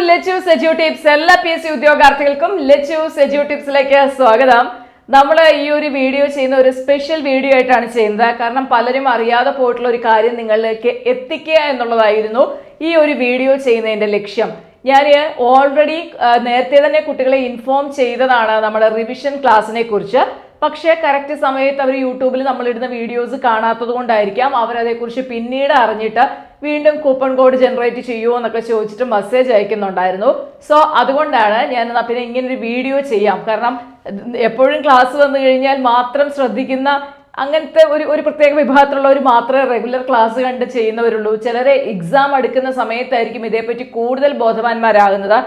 Lechu's edu tips എല്ലാ P S C ഉദ്യോഗാർത്ഥികൾക്കും ലച്ചു സെജു ടിപ്സിലേക്ക് സ്വാഗതം. നമ്മൾ ഈ ഒരു വീഡിയോ ചെയ്യുന്ന ഒരു സ്പെഷ്യൽ വീഡിയോ ആയിട്ടാണ് ചെയ്യുന്നത്. കാരണം പലരും അറിയാതെ പോയിട്ടുള്ള ഒരു കാര്യം നിങ്ങളിലേക്ക് എത്തിക്കുക എന്നുള്ളതായിരുന്നു ഈ ഒരു വീഡിയോ ചെയ്യുന്നതിന്റെ ലക്ഷ്യം. ഞാൻ ഓൾറെഡി നേരത്തെ തന്നെ കുട്ടികളെ ഇൻഫോം ചെയ്തതാണ് നമ്മുടെ റിവിഷൻ ക്ലാസ്സിനെ കുറിച്ച്. പക്ഷേ കറക്റ്റ് സമയത്ത് അവർ യൂട്യൂബിൽ നമ്മളിടുന്ന വീഡിയോസ് കാണാത്തത് കൊണ്ടായിരിക്കാം അവരതേക്കുറിച്ച് പിന്നീട് അറിഞ്ഞിട്ട് വീണ്ടും കൂപ്പൺ കോഡ് ജനറേറ്റ് ചെയ്യുമോ എന്നൊക്കെ ചോദിച്ചിട്ട് മെസ്സേജ് അയക്കുന്നുണ്ടായിരുന്നു. സോ അതുകൊണ്ടാണ് ഞാൻ എന്നാൽ പിന്നെ ഇങ്ങനെ ഒരു വീഡിയോ ചെയ്യാം. കാരണം എപ്പോഴും ക്ലാസ് വന്നു കഴിഞ്ഞാൽ മാത്രം ശ്രദ്ധിക്കുന്ന അങ്ങനത്തെ ഒരു ഒരു പ്രത്യേക വിഭാഗത്തിലുള്ളവർ മാത്രമേ റെഗുലർ ക്ലാസ് കണ്ട് ചെയ്യുന്നവരുള്ളൂ. ചിലരെ എക്സാം എടുക്കുന്ന സമയത്തായിരിക്കും ഇതേപ്പറ്റി കൂടുതൽ ബോധവാന്മാരാകുന്നത്.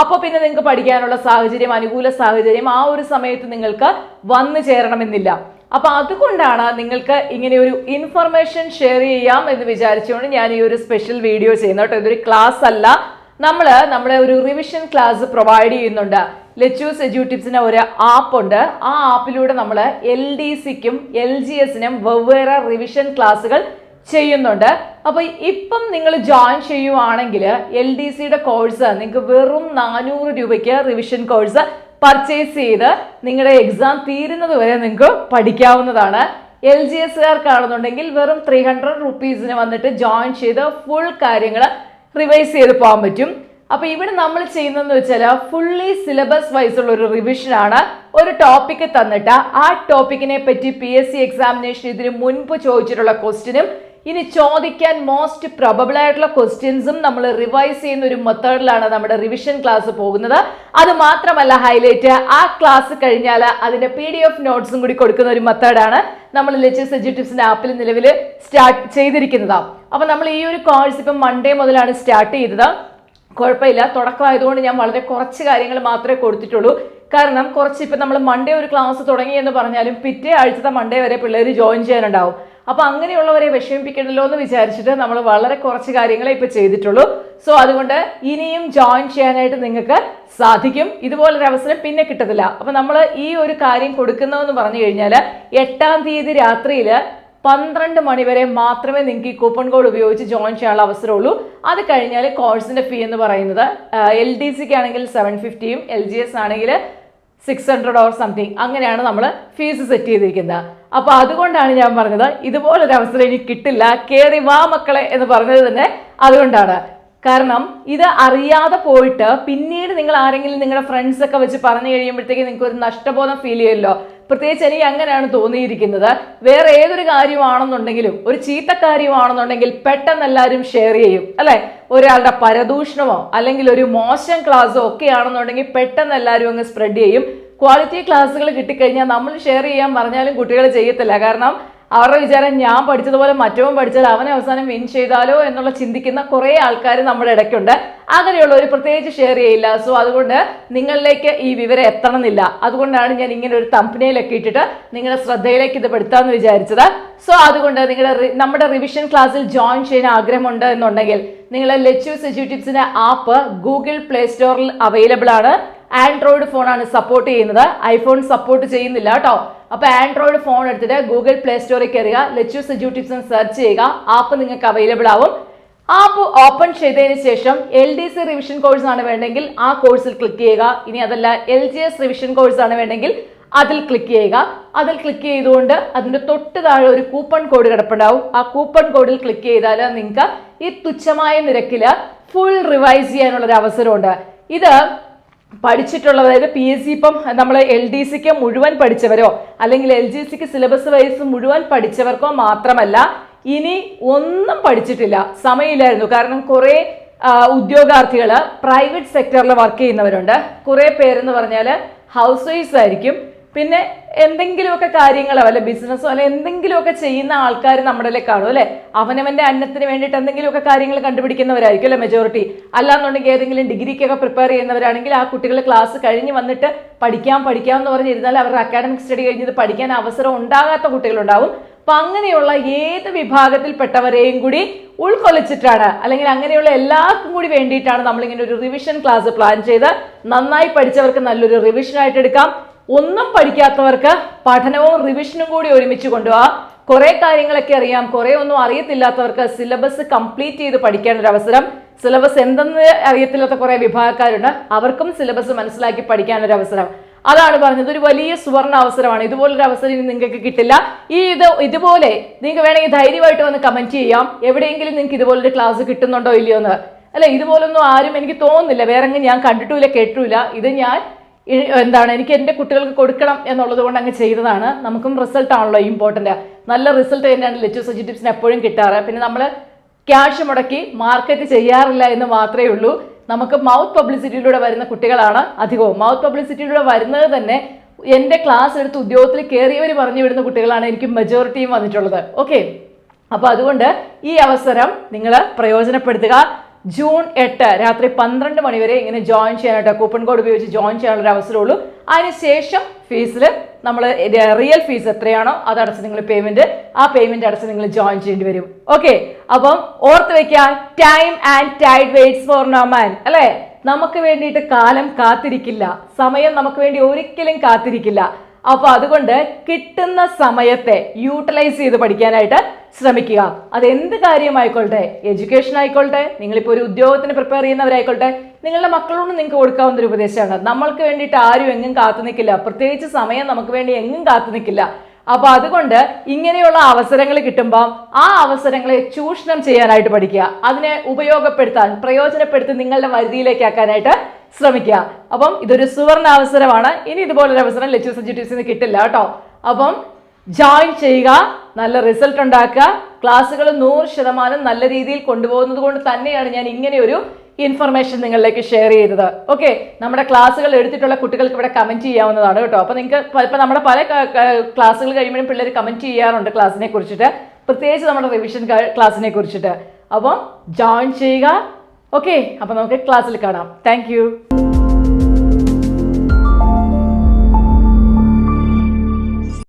അപ്പോൾ പിന്നെ നിങ്ങൾക്ക് പഠിക്കാനുള്ള സാഹചര്യം അനുകൂല സാഹചര്യം ആ ഒരു സമയത്ത് നിങ്ങൾക്ക് വന്നു ചേരണമെന്നില്ല. അപ്പൊ അതുകൊണ്ടാണ് നിങ്ങൾക്ക് ഇങ്ങനെ ഒരു ഇൻഫർമേഷൻ ഷെയർ ചെയ്യാം എന്ന് വിചാരിച്ചുകൊണ്ട് ഞാൻ ഈ ഒരു സ്പെഷ്യൽ വീഡിയോ ചെയ്യുന്നത് കേട്ടോ. ഇതൊരു ക്ലാസ് അല്ല. നമ്മൾ നമ്മുടെ ഒരു റിവിഷൻ ക്ലാസ് പ്രൊവൈഡ് ചെയ്യുന്നുണ്ട്. ലെച്ചൂസ് എജ്യൂട്ടിപ്സിന് ഒരു ആപ്പ് ഉണ്ട്. ആ ആപ്പിലൂടെ നമ്മൾ എൽ ഡി സിക്കും എൽ ജി എസിനും വെവ്വേറെ റിവിഷൻ ക്ലാസ്സുകൾ ചെയ്യുന്നുണ്ട്. അപ്പൊ ഇപ്പം നിങ്ങൾ ജോയിൻ ചെയ്യുവാണെങ്കിൽ എൽ ഡി സിയുടെ കോഴ്സ് നിങ്ങൾക്ക് വെറും നാനൂറ് രൂപയ്ക്ക് റിവിഷൻ കോഴ്സ് പർച്ചേസ് ചെയ്ത് നിങ്ങളുടെ എക്സാം തീരുന്നത് വരെ നിങ്ങൾക്ക് പഠിക്കാവുന്നതാണ്. എൽ ജി കാണുന്നുണ്ടെങ്കിൽ വെറും ത്രീ ഹൺഡ്രഡ് റുപ്പീസിന് വന്നിട്ട് ജോയിൻ ചെയ്ത് ഫുൾ കാര്യങ്ങൾ റിവൈസ് ചെയ്ത് പോകാൻ പറ്റും. അപ്പൊ ഇവിടെ നമ്മൾ ചെയ്യുന്നതെന്ന് വെച്ചാൽ ഫുള്ളി സിലബസ് വൈസ് ഉള്ള ഒരു റിവിഷൻ ആണ് ഒരു ടോപ്പിക്ക് തന്നിട്ട് ആ ടോപ്പിക്കിനെ പറ്റി പി എസ് സി എക്സാമിനേഷൻ ഇതിന് മുൻപ് ചോദിച്ചിട്ടുള്ള ക്വസ്റ്റിനും ഇനി ചോദിക്കാൻ മോസ്റ്റ് പ്രൊബബിൾ ആയിട്ടുള്ള ക്വസ്റ്റ്യൻസും നമ്മൾ റിവൈസ് ചെയ്യുന്ന ഒരു മെത്തേഡിലാണ് നമ്മുടെ റിവിഷൻ ക്ലാസ് പോകുന്നത്. അത് മാത്രമല്ല ഹൈലൈറ്റ് ആ ക്ലാസ് കഴിഞ്ഞാൽ അതിന്റെ പി ഡി എഫ് നോട്ട്സും കൂടി കൊടുക്കുന്ന ഒരു മെത്തേഡാണ് നമ്മൾ ലെച്ചസ് എജ്യൂട്ടിപ്സിന്റെ ആപ്പിൽ നിലവിൽ സ്റ്റാർട്ട് ചെയ്തിരിക്കുന്നത്. അപ്പൊ നമ്മൾ ഈ ഒരു കോഴ്സ് ഇപ്പം മൺഡേ മുതലാണ് സ്റ്റാർട്ട് ചെയ്തത്. കുഴപ്പമില്ല. തുടക്കമായതുകൊണ്ട് ഞാൻ വളരെ കുറച്ച് കാര്യങ്ങൾ മാത്രമേ കൊടുത്തിട്ടുള്ളൂ. കാരണം കുറച്ച് ഇപ്പം നമ്മൾ മൺഡേ ഒരു ക്ലാസ് തുടങ്ങി എന്ന് പറഞ്ഞാലും പിറ്റേ ആഴ്ചത്തെ മൺഡേ വരെ പിള്ളേർ ജോയിൻ ചെയ്യാനുണ്ടാവും. അപ്പോൾ അങ്ങനെയുള്ളവരെ വിഷമിപ്പിക്കണല്ലോ എന്ന് വിചാരിച്ചിട്ട് നമ്മൾ വളരെ കുറച്ച് കാര്യങ്ങളെ ഇപ്പോൾ ചെയ്തിട്ടുള്ളൂ. സോ അതുകൊണ്ട് ഇനിയും ജോയിൻ ചെയ്യാനായിട്ട് നിങ്ങൾക്ക് സാധിക്കും. ഇതുപോലൊരു അവസരം പിന്നെ കിട്ടത്തില്ല. അപ്പോൾ നമ്മൾ ഈ ഒരു കാര്യം കൊടുക്കുന്നതെന്ന് പറഞ്ഞു കഴിഞ്ഞാൽ എട്ടാം തീയതി രാത്രിയിൽ പന്ത്രണ്ട് മണിവരെ മാത്രമേ നിങ്ങൾക്ക് ഈ കൂപ്പൺ കോഡ് ഉപയോഗിച്ച് ജോയിൻ ചെയ്യാനുള്ള അവസരമുള്ളൂ. അത് കഴിഞ്ഞാൽ കോഴ്സിന്റെ ഫീ എന്ന് പറയുന്നത് എൽ ഡി സിക്ക് ആണെങ്കിൽ സെവൻ ഫിഫ്റ്റിയും എൽ ജി എസ് ആണെങ്കിൽ സിക്സ് ഹൺഡ്രഡ് ഓർ സംതിങ് അങ്ങനെയാണ് നമ്മൾ ഫീസ് സെറ്റ് ചെയ്തിരിക്കുന്നത്. അപ്പോൾ അതുകൊണ്ടാണ് ഞാൻ പറഞ്ഞത് ഇതുപോലൊരു അവസരം എനിക്ക് കിട്ടില്ല കയറി വാ മക്കളെ എന്ന് പറഞ്ഞത് തന്നെ അതുകൊണ്ടാണ്. കാരണം ഇത് അറിയാതെ പോയിട്ട് പിന്നീട് നിങ്ങൾ ആരെങ്കിലും നിങ്ങളുടെ ഫ്രണ്ട്സ് ഒക്കെ വെച്ച് പറഞ്ഞു കഴിയുമ്പോഴത്തേക്ക് നിങ്ങൾക്ക് ഒരു നഷ്ടബോധം ഫീൽ ചെയ്യുമല്ലോ. പ്രത്യേകിച്ച് എനിക്ക് അങ്ങനെയാണ് തോന്നിയിരിക്കുന്നത്. വേറെ ഏതൊരു കാര്യമാണെന്നുണ്ടെങ്കിലും ഒരു ചീത്ത കാര്യമാണെന്നുണ്ടെങ്കിൽ പെട്ടെന്ന് എല്ലാവരും ഷെയർ ചെയ്യും. അല്ലെ? ഒരാളുടെ പരദൂഷണമോ അല്ലെങ്കിൽ ഒരു മോശം ക്ലാസ്സോ ഒക്കെ ആണെന്നുണ്ടെങ്കിൽ പെട്ടെന്ന് എല്ലാവരും അങ്ങ് സ്പ്രെഡ് ചെയ്യും. ക്വാളിറ്റി ക്ലാസ്സുകൾ കിട്ടിക്കഴിഞ്ഞാൽ നമ്മൾ ഷെയർ ചെയ്യാൻ പറഞ്ഞാലും കുട്ടികൾ ചെയ്യത്തില്ല. കാരണം അവരുടെ വിചാരം ഞാൻ പഠിച്ചതുപോലെ മറ്റവൻ പഠിച്ചാൽ അവനെ അവസാനം വിൻ ചെയ്താലോ എന്നുള്ള ചിന്തിക്കുന്ന കുറേ ആൾക്കാർ നമ്മുടെ ഇടയ്ക്കുണ്ട്. അങ്ങനെയുള്ള ഒരു പ്രത്യേകിച്ച് ഷെയർ ചെയ്യില്ല. സോ അതുകൊണ്ട് നിങ്ങളിലേക്ക് ഈ വിവരം എത്തണമെന്നില്ല. അതുകൊണ്ടാണ് ഞാൻ ഇങ്ങനെ ഒരു തമ്പനയിലൊക്കെ ഇട്ടിട്ട് നിങ്ങളുടെ ശ്രദ്ധയിലേക്ക് ഇത് പെടുത്താമെന്ന് വിചാരിച്ചത്. സോ അതുകൊണ്ട് നിങ്ങളുടെ നമ്മുടെ റിവിഷൻ ക്ലാസ്സിൽ ജോയിൻ ചെയ്യാൻ ആഗ്രഹമുണ്ട് എന്നുണ്ടെങ്കിൽ നിങ്ങളെ ലെച്ചൂസ് എജ്യൂട്ടിപ്സിന്റെ ആപ്പ് ഗൂഗിൾ പ്ലേ സ്റ്റോറിൽ അവൈലബിൾ ആണ്. ആൻഡ്രോയിഡ് ഫോണാണ് സപ്പോർട്ട് ചെയ്യുന്നത്. ഐഫോൺ സപ്പോർട്ട് ചെയ്യുന്നില്ല കേട്ടോ. അപ്പൊ ആൻഡ്രോയിഡ് ഫോൺ എടുത്തിട്ട് ഗൂഗിൾ പ്ലേ സ്റ്റോറിൽ കയറുക. ലെച്ചൂസ് എന്ന് സെർച്ച് ചെയ്യുക. ആപ്പ് നിങ്ങൾക്ക് അവൈലബിൾ ആവും. ആപ്പ് ഓപ്പൺ ചെയ്തതിന് ശേഷം L D C revision course ആണ് വേണ്ടെങ്കിൽ ആ കോഴ്സിൽ ക്ലിക്ക് ചെയ്യുക. ഇനി അതല്ല L G S revision course ആണ് വേണ്ടെങ്കിൽ അതിൽ ക്ലിക്ക് ചെയ്യുക. അതിൽ ക്ലിക്ക് ചെയ്തുകൊണ്ട് അതിന്റെ തൊട്ട് താഴെ ഒരു കൂപ്പൺ കോഡ് കിടപ്പുണ്ടാവും. ആ കൂപ്പൺ കോഡിൽ ക്ലിക്ക് ചെയ്താൽ നിങ്ങൾക്ക് ഈ തുച്ഛമായ നിരക്കിൽ ഫുൾ റിവൈസ് ചെയ്യാനുള്ള ഒരു അവസരമുണ്ട്. ഇത് പഠിച്ചിട്ടുള്ള അതായത് പി എസ് സി ഇപ്പം നമ്മൾ എൽ ഡി സിക്ക് മുഴുവൻ പഠിച്ചവരോ അല്ലെങ്കിൽ എൽ ജി സിക്ക് സിലബസ് വൈസ് മുഴുവൻ പഠിച്ചവർക്കോ മാത്രമല്ല ഇനി ഒന്നും പഠിച്ചിട്ടില്ല സമയമില്ലായിരുന്നു. കാരണം കുറേ ഉദ്യോഗാർത്ഥികൾ പ്രൈവറ്റ് സെക്ടറിൽ വർക്ക് ചെയ്യുന്നവരുണ്ട്. കുറേ പേരെന്ന് പറഞ്ഞാൽ ഹൗസ് വൈഫ്സ് ആയിരിക്കും പിന്നെ എന്തെങ്കിലുമൊക്കെ കാര്യങ്ങളോ അല്ലെ ബിസിനസ്സോ അല്ലെ എന്തെങ്കിലുമൊക്കെ ചെയ്യുന്ന ആൾക്കാർ നമ്മുടെ കാണും അല്ലെ? അവനവന്റെ അന്നത്തിന് വേണ്ടിയിട്ട് എന്തെങ്കിലുമൊക്കെ കാര്യങ്ങൾ കണ്ടുപിടിക്കുന്നവരായിരിക്കും അല്ലെ മെജോറിറ്റി അല്ലാന്നുണ്ടെങ്കിൽ ഏതെങ്കിലും ഡിഗ്രിക്കൊക്കെ പ്രിപ്പയർ ചെയ്യുന്നവരാണെങ്കിൽ ആ കുട്ടികൾ ക്ലാസ് കഴിഞ്ഞ് വന്നിട്ട് പഠിക്കാം പഠിക്കാം എന്ന് പറഞ്ഞിരുന്നാൽ അവരുടെ അക്കാഡമിക് സ്റ്റഡി കഴിഞ്ഞത് പഠിക്കാൻ അവസരം ഉണ്ടാകാത്ത കുട്ടികളുണ്ടാവും. അപ്പൊ അങ്ങനെയുള്ള ഏത് വിഭാഗത്തിൽപ്പെട്ടവരെയും കൂടി ഉൾക്കൊള്ളിച്ചിട്ടാണ് അല്ലെങ്കിൽ അങ്ങനെയുള്ള എല്ലാവർക്കും കൂടി വേണ്ടിയിട്ടാണ് നമ്മളിങ്ങനെ ഒരു റിവിഷൻ ക്ലാസ് പ്ലാൻ ചെയ്ത് നന്നായി പഠിച്ചവർക്ക് നല്ലൊരു റിവിഷൻ ആയിട്ട് എടുക്കാം. ഒന്നും പഠിക്കാത്തവർക്ക് പഠനവും റിവിഷനും കൂടി ഒരുമിച്ച് കൊണ്ടുപോകാം കുറെ കാര്യങ്ങളൊക്കെ അറിയാം. കുറെ ഒന്നും അറിയത്തില്ലാത്തവർക്ക് സിലബസ് കംപ്ലീറ്റ് ചെയ്ത് പഠിക്കാൻ ഒരു അവസരം സിലബസ് എന്തെന്ന് അറിയത്തില്ലാത്ത കുറെ വിഭാഗക്കാരുണ്ട്. അവർക്കും സിലബസ് മനസ്സിലാക്കി പഠിക്കാനൊരു അവസരം അതാണ് പറഞ്ഞത്. ഒരു വലിയ സുവർണ അവസരമാണ്. ഇതുപോലൊരു അവസരം ഇനി നിങ്ങൾക്ക് കിട്ടില്ല. ഈ ഇത് ഇതുപോലെ നിങ്ങൾക്ക് വേണമെങ്കിൽ ധൈര്യമായിട്ട് വന്ന് കമന്റ് ചെയ്യാം. എവിടെയെങ്കിലും നിങ്ങൾക്ക് ഇതുപോലൊരു ക്ലാസ് കിട്ടുന്നുണ്ടോ ഇല്ലയോ എന്ന് അല്ലെ ഇതുപോലൊന്നും ആരും എനിക്ക് തോന്നുന്നില്ല. വേറെ ഞാൻ കണ്ടിട്ടില്ല കേട്ടിട്ടില്ല ഇത് ഞാൻ എന്താണ് എനിക്ക് എന്റെ കുട്ടികൾക്ക് കൊടുക്കണം എന്നുള്ളത് കൊണ്ട് അങ്ങ് ചെയ്തതാണ്. നമുക്കും റിസൾട്ട് ആണല്ലോ ഇമ്പോർട്ടന്റ് നല്ല റിസൾട്ട് തന്നെയാണ് ലെറ്റു സജി എപ്പോഴും കിട്ടാറ്. പിന്നെ നമ്മൾ ക്യാഷ് മുടക്കി മാർക്കറ്റ് ചെയ്യാറില്ല എന്ന് മാത്രമേ ഉള്ളൂ. നമുക്ക് മൗത്ത് പബ്ലിസിറ്റിയിലൂടെ വരുന്ന കുട്ടികളാണ് അധികവും. മൗത്ത് പബ്ലിസിറ്റിയിലൂടെ വരുന്നത് തന്നെ എന്റെ ക്ലാസ് എടുത്ത് ഉദ്യോഗത്തിൽ കയറിയവർ പറഞ്ഞു വിടുന്ന കുട്ടികളാണ് എനിക്ക് മെജോറിറ്റിയും വന്നിട്ടുള്ളത്. ഓക്കെ അപ്പോൾ അതുകൊണ്ട് ഈ അവസരം നിങ്ങൾ പ്രയോജനപ്പെടുത്തുക. ജൂൺ എട്ട് രാത്രി പന്ത്രണ്ട് മണി വരെ ഇങ്ങനെ ജോയിൻ ചെയ്യാനായിട്ട് കൂപ്പൺ കോഡ് ഉപയോഗിച്ച് ജോയിൻ ചെയ്യാനുള്ള ഒരു അവസരമുള്ളൂ. അതിനുശേഷം ഫീസിൽ നമ്മൾ റിയൽ ഫീസ് എത്രയാണോ അതടച്ച് നിങ്ങൾ പേയ്മെന്റ് ആ പേയ്മെന്റ് അടച്ച് നിങ്ങൾ ജോയിൻ ചെയ്യേണ്ടി വരും. ഓക്കെ അപ്പം ഓർത്ത് വെക്കുക time and tide waits for no man അല്ലേ? നമുക്ക് വേണ്ടിയിട്ട് കാലം കാത്തിരിക്കില്ല. സമയം നമുക്ക് വേണ്ടി ഒരിക്കലും കാത്തിരിക്കില്ല. അപ്പൊ അതുകൊണ്ട് കിട്ടുന്ന സമയത്തെ യൂട്ടിലൈസ് ചെയ്ത് പഠിക്കാനായിട്ട് ശ്രമിക്കുക. അത് എന്ത് കാര്യമായിക്കോട്ടെ എഡ്യൂക്കേഷൻ ആയിക്കോട്ടെ നിങ്ങളിപ്പോൾ ഒരു ഉദ്യോഗത്തിന് പ്രിപ്പയർ ചെയ്യുന്നവരായിക്കോട്ടെ നിങ്ങളുടെ മക്കളോട് നിങ്ങൾക്ക് കൊടുക്കാവുന്ന ഒരു ഉപദേശമാണ്. നമ്മൾക്ക് വേണ്ടിയിട്ട് ആരും എങ്ങും കാത്തു നിൽക്കില്ല. പ്രത്യേകിച്ച് സമയം നമുക്ക് വേണ്ടി എങ്ങും കാത്തു നിൽക്കില്ല. അപ്പൊ അതുകൊണ്ട് ഇങ്ങനെയുള്ള അവസരങ്ങൾ കിട്ടുമ്പോൾ ആ അവസരങ്ങളെ ചൂഷണം ചെയ്യാനായിട്ട് പഠിക്കുക. അതിനെ ഉപയോഗപ്പെടുത്താൻ പ്രയോജനപ്പെടുത്തി നിങ്ങളുടെ വരുതിയിലേക്ക് ആക്കാനായിട്ട് ശ്രമിക്കുക. അപ്പം ഇതൊരു സുവർണ അവസരമാണ്. ഇനി ഇതുപോലൊരു അവസരം ലെച്ചു സബ്ജക്റ്റീവ്സിന് കിട്ടില്ല കേട്ടോ. അപ്പം ജോയിൻ ചെയ്യുക നല്ല റിസൾട്ട് ഉണ്ടാക്കുക. ക്ലാസ്സുകൾ നൂറ് ശതമാനം നല്ല രീതിയിൽ കൊണ്ടുപോകുന്നത് കൊണ്ട് തന്നെയാണ് ഞാൻ ഇങ്ങനെ ഒരു ഇൻഫർമേഷൻ നിങ്ങളിലേക്ക് ഷെയർ ചെയ്തത്. ഓക്കെ നമ്മുടെ ക്ലാസ്സുകൾ എടുത്തിട്ടുള്ള കുട്ടികൾക്ക് ഇവിടെ കമന്റ് ചെയ്യാവുന്നതാണ് കേട്ടോ. അപ്പോൾ നിങ്ങൾക്ക് ഇപ്പം നമ്മുടെ പല ക്ലാസ്സുകൾ കഴിയുമ്പോഴും പിള്ളേർ കമന്റ് ചെയ്യാറുണ്ട് ക്ലാസ്സിനെ കുറിച്ചിട്ട്. പ്രത്യേകിച്ച് നമ്മുടെ റിവിഷൻ ക്ലാസ്സിനെ കുറിച്ചിട്ട്. അപ്പം ജോയിൻ ചെയ്യുക. ഓക്കെ അപ്പോൾ നമുക്ക് ക്ലാസ്സിൽ കാണാം. താങ്ക്